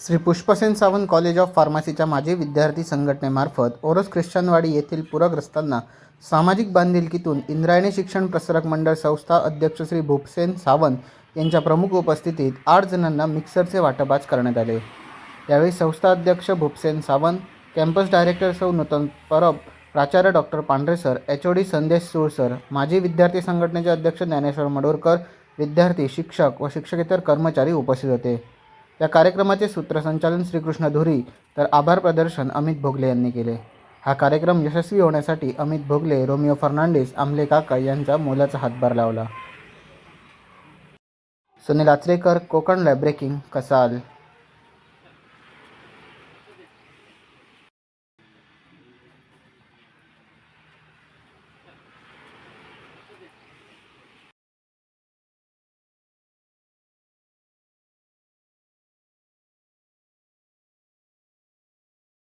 Shri Pushpasen Sawant college of फार्मसीच्या माजी विद्यार्थी संघटनेमार्फत ओरस ख्रिश्चनवाडी येथील पूरग्रस्तांना सामाजिक बांधिलकीतून इंद्रायणी शिक्षण प्रसारक मंडळ संस्था अध्यक्ष श्री भूपसेन सावंत यांच्या प्रमुख उपस्थितीत आठ जणांना मिक्सरचे वाटप आज करण्यात आले. यावेळी संस्था अध्यक्ष भूपसेन सावंत कॅम्पस डायरेक्टर सौ नूतन परब प्राचार्य डॉक्टर पांढरे sir H O D Sandesh सुळसर माजी विद्यार्थी संघटनेचे अध्यक्ष ज्ञानेश्वर मडोरकर विद्यार्थी शिक्षक व शिक्षकेतर कर्मचारी उपस्थित होते. या कार्यक्रमाचे सूत्रसंचालन श्रीकृष्ण धुरी तर आभार प्रदर्शन अमित भोगले यांनी केले. हा कार्यक्रम यशस्वी होण्यासाठी अमित भोगले रोमिओ फर्नांडिस आमले काका यांचा मोलाचा हातभार लावला. सुनील आचरेकर कोकण लॅब्रेकिंग कसाल.